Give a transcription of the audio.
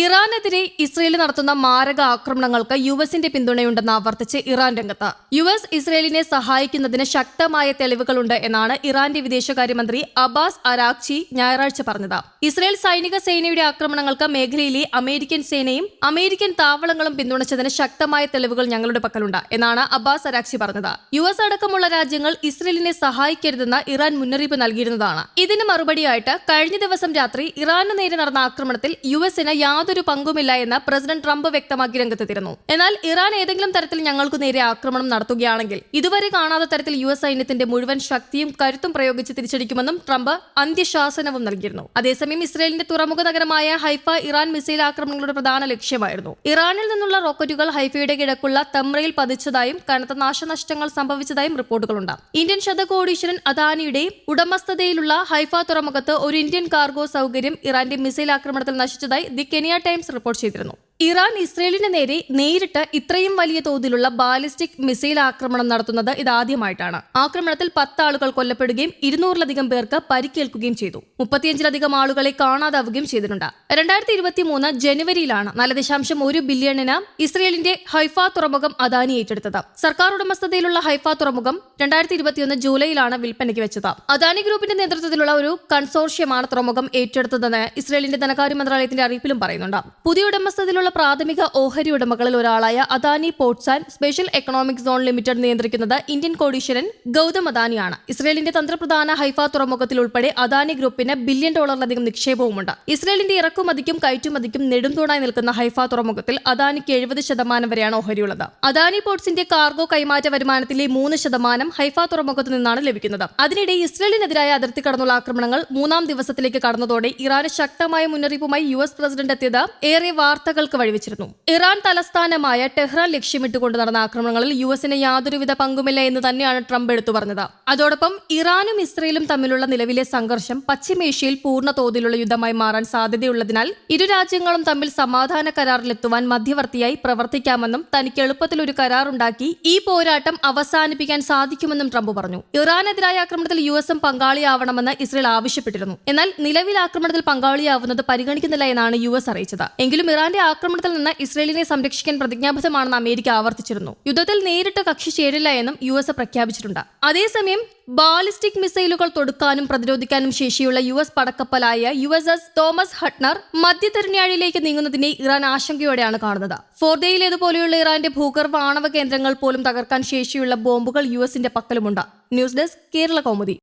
ഇറാനെതിരെ ഇസ്രയേൽ നടത്തുന്ന മാരക ആക്രമണങ്ങൾക്ക് യു എസിന്റെ പിന്തുണയുണ്ടെന്ന് ആവർത്തിച്ച് ഇറാൻ രംഗത്ത്. യു എസ് ഇസ്രയേലിനെ സഹായിക്കുന്നതിന് ശക്തമായ തെളിവുകളുണ്ട് എന്നാണ് ഇറാന്റെ വിദേശകാര്യമന്ത്രി അബാസ് അരാക്ചി ഞായറാഴ്ച പറഞ്ഞത്. ഇസ്രയേൽ സൈനിക സേനയുടെ ആക്രമണങ്ങൾക്ക് മേഖലയിലെ അമേരിക്കൻ സേനയും അമേരിക്കൻ താവളങ്ങളും പിന്തുണച്ചതിന് ശക്തമായ തെളിവുകൾ ഞങ്ങളുടെ പക്കലുണ്ട് എന്നാണ് അബ്ബാസ് അരാക്ചി പറഞ്ഞത്. യു എസ് അടക്കമുള്ള രാജ്യങ്ങൾ ഇസ്രയേലിനെ സഹായിക്കരുതെന്ന് ഇറാൻ മുന്നറിയിപ്പ് നൽകിയിരുന്നതാണ്. ഇതിന് മറുപടിയായിട്ട് കഴിഞ്ഞ ദിവസം രാത്രി ഇറാന് നേരെ നടന്ന ആക്രമണത്തിൽ യു എസിന് യാതൊരു പങ്കുമില്ല എന്ന് പ്രസിഡന്റ് ട്രംപ് വ്യക്തമാക്കി രംഗത്തെത്തിയിരുന്നു. എന്നാൽ ഇറാൻ ഏതെങ്കിലും തരത്തിൽ ഞങ്ങൾക്ക് നേരെ ആക്രമണം നടത്തുകയാണെങ്കിൽ ഇതുവരെ കാണാത്ത തരത്തിൽ യു എസ് സൈന്യത്തിന്റെ മുഴുവൻ ശക്തിയും കരുത്തും പ്രയോഗിച്ച് തിരിച്ചടിക്കുമെന്നും ട്രംപ് അന്ത്യശാസനവും നൽകിയിരുന്നു. അതേസമയം ഇസ്രയേലിന്റെ തുറമുഖ നഗരമായ ഹൈഫ ഇറാൻ മിസൈൽ ആക്രമണങ്ങളുടെ പ്രധാന ലക്ഷ്യമായിരുന്നു. ഇറാനിൽ നിന്നുള്ള റോക്കറ്റുകൾ ഹൈഫയുടെ കിഴക്കുള്ള തമ്രയിൽ പതിച്ചതായും കനത്ത നാശനഷ്ടങ്ങൾ സംഭവിച്ചതായും റിപ്പോർട്ടുകളുണ്ട്. ഇന്ത്യൻ ശതകോടീശ്വരൻ അദാനിയുടെ ഉടമസ്ഥതയിലുള്ള ഹൈഫ തുറമുഖത്ത് ഒരു ഇന്ത്യൻ കാർഗോ സൗകര്യം ഇറാന്റെ മിസൈൽ ആക്രമണത്തിൽ നശിച്ചതായി ദി കെനിയ ടൈംസ് റിപ്പോർട്ട് ചെയ്തിരുന്നു ഇറാൻ ഇസ്രയേലിന് നേരെ നേരിട്ട് ഇത്രയും വലിയ തോതിലുള്ള ബാലിസ്റ്റിക് മിസൈൽ ആക്രമണം നടത്തുന്നത് ഇതാദ്യമായിട്ടാണ്. ആക്രമണത്തിൽ പത്ത് ആളുകൾ കൊല്ലപ്പെടുകയും ഇരുന്നൂറിലധികം പേർക്ക് പരിക്കേൽക്കുകയും ചെയ്തു. മുപ്പത്തിയഞ്ചിലധികം ആളുകളെ കാണാതാവുകയും ചെയ്തിട്ടുണ്ട്. രണ്ടായിരത്തി ഇരുപത്തി മൂന്ന് ജനുവരിയിലാണ് നാല് ദശാംശം ഒരു ബില്യണിന് ഇസ്രയേലിന്റെ ഹൈഫ തുറമുഖം അദാനി ഏറ്റെടുത്തത്. സർക്കാർ ഉടമസ്ഥതയിലുള്ള ഹൈഫ തുറമുഖം രണ്ടായിരത്തി ഇരുപത്തിയൊന്ന് ജൂലൈയിലാണ് വിൽപ്പനയ്ക്ക് വെച്ചത്. അദാനി ഗ്രൂപ്പിന്റെ നേതൃത്വത്തിലുള്ള ഒരു കൺസോർഷ്യമാണ് തുറമുഖം ഏറ്റെടുത്തതെന്ന് ഇസ്രയേലിന്റെ ധനകാര്യ മന്ത്രാലയത്തിന്റെ അറിയിപ്പിലും പറയുന്നുണ്ട്. പുതിയ ഉടമസ്ഥതയിലുള്ള പ്രാഥമിക ഓഹരി ഉടമകളിൽ ഒരാളായ Adani ports and special economic zone limited നിയന്ത്രിക്കുന്നത് ഇന്ത്യൻ കോടീശ്വരൻ ഗൗതം അദാനിയാണ്. ഇസ്രയേലിന്റെ തന്ത്രപ്രധാന ഹൈഫ തുറമുഖത്തിൽ ഉൾപ്പെടെ അദാനി ഗ്രൂപ്പിന് ബില്യൺ ഡോളറിലധികം നിക്ഷേപവുമുണ്ട്. ഇസ്രയേലിന്റെ ഇറക്കുമതിക്കും കയറ്റുമതിക്കും നെടുംതൂണായി നിൽക്കുന്ന ഹൈഫ തുറമുഖത്തിൽ അദാനിക്ക് എഴുപത് ശതമാനം വരെയാണ് ഓഹരിയുള്ളത്. അദാനി പോർട്സിന്റെ കാർഗോ കൈമാറ്റ വരുമാനത്തിലെ മൂന്ന് ശതമാനം ഹൈഫ തുറമുഖത്തു നിന്നാണ് ലഭിക്കുന്നത്. അതിനിടെ ഇസ്രയേലിനെതിരായ അതിർത്തി കടന്നുള്ള ആക്രമണങ്ങൾ മൂന്നാം ദിവസത്തിലേക്ക് കടന്നതോടെ ഇറാന് ശക്തമായ മുന്നറിയിപ്പുമായി യു എസ് പ്രസിഡന്റ് എത്തിയത്. ഏറെ വാർത്തകൾക്ക് വഴിവെച്ചിരുന്നു. ഇറാൻ തലസ്ഥാനമായ ടെഹ്റാൻ ലക്ഷ്യമിട്ടുകൊണ്ട് നടന്ന ആക്രമണങ്ങളിൽ യു എസിന് യാതൊരുവിധ പങ്കുമില്ല എന്ന് തന്നെയാണ് ട്രംപ് എടുത്തു പറഞ്ഞത്. അതോടൊപ്പം ഇറാനും ഇസ്രയേലും തമ്മിലുള്ള നിലവിലെ സംഘർഷം പശ്ചിമേഷ്യയിൽ പൂർണ തോതിലുള്ള യുദ്ധമായി മാറാൻ സാധ്യതയുള്ളതിനാൽ ഇരു രാജ്യങ്ങളും തമ്മിൽ സമാധാന കരാറിലെത്തുവാൻ മധ്യവർത്തിയായി പ്രവർത്തിക്കാമെന്നും തനിക്ക് എളുപ്പത്തിൽ ഒരു കരാറുണ്ടാക്കി ഈ പോരാട്ടം അവസാനിപ്പിക്കാൻ സാധിക്കുമെന്നും ട്രംപ് പറഞ്ഞു. ഇറാനെതിരായ ആക്രമണത്തിൽ യു എസും പങ്കാളിയാവണമെന്ന് ഇസ്രയേൽ ആവശ്യപ്പെട്ടിരുന്നു. എന്നാൽ നിലവിൽ ആക്രമണത്തിൽ പങ്കാളിയാവുന്നത് പരിഗണിക്കുന്നില്ല എന്നാണ് യു എസ് അറിയിച്ചത്. എങ്കിലും ഇറാന്റെ ആക്രമണത്തിൽ നിന്ന് ഇസ്രയേലിനെ സംരക്ഷിക്കാൻ പ്രതിജ്ഞാബദ്ധമാണെന്ന് അമേരിക്ക ആവർത്തിച്ചിരുന്നു. യുദ്ധത്തിൽ നേരിട്ട് കക്ഷി ചേരില്ല എന്നും യു എസ് പ്രഖ്യാപിച്ചിട്ടുണ്ട്. അതേസമയം ബാലിസ്റ്റിക് മിസൈലുകൾ തൊടുക്കാനും പ്രതിരോധിക്കാനും ശേഷിയുള്ള U S പടക്കപ്പലായ U S S Thomas Hudner മധ്യതെരഞ്ഞാഴിലേക്ക് നീങ്ങുന്നതിനെ ഇറാൻ ആശങ്കയോടെയാണ് കാണുന്നത്. ഫോർദയിലേതുപോലെയുള്ള ഇറാന്റെ ഭൂഗർഭ ആണവ കേന്ദ്രങ്ങൾ പോലും തകർക്കാൻ ശേഷിയുള്ള ബോംബുകൾ യു എസിന്റെ പക്കലുമുണ്ട്. News desk Kerala Kaumudi.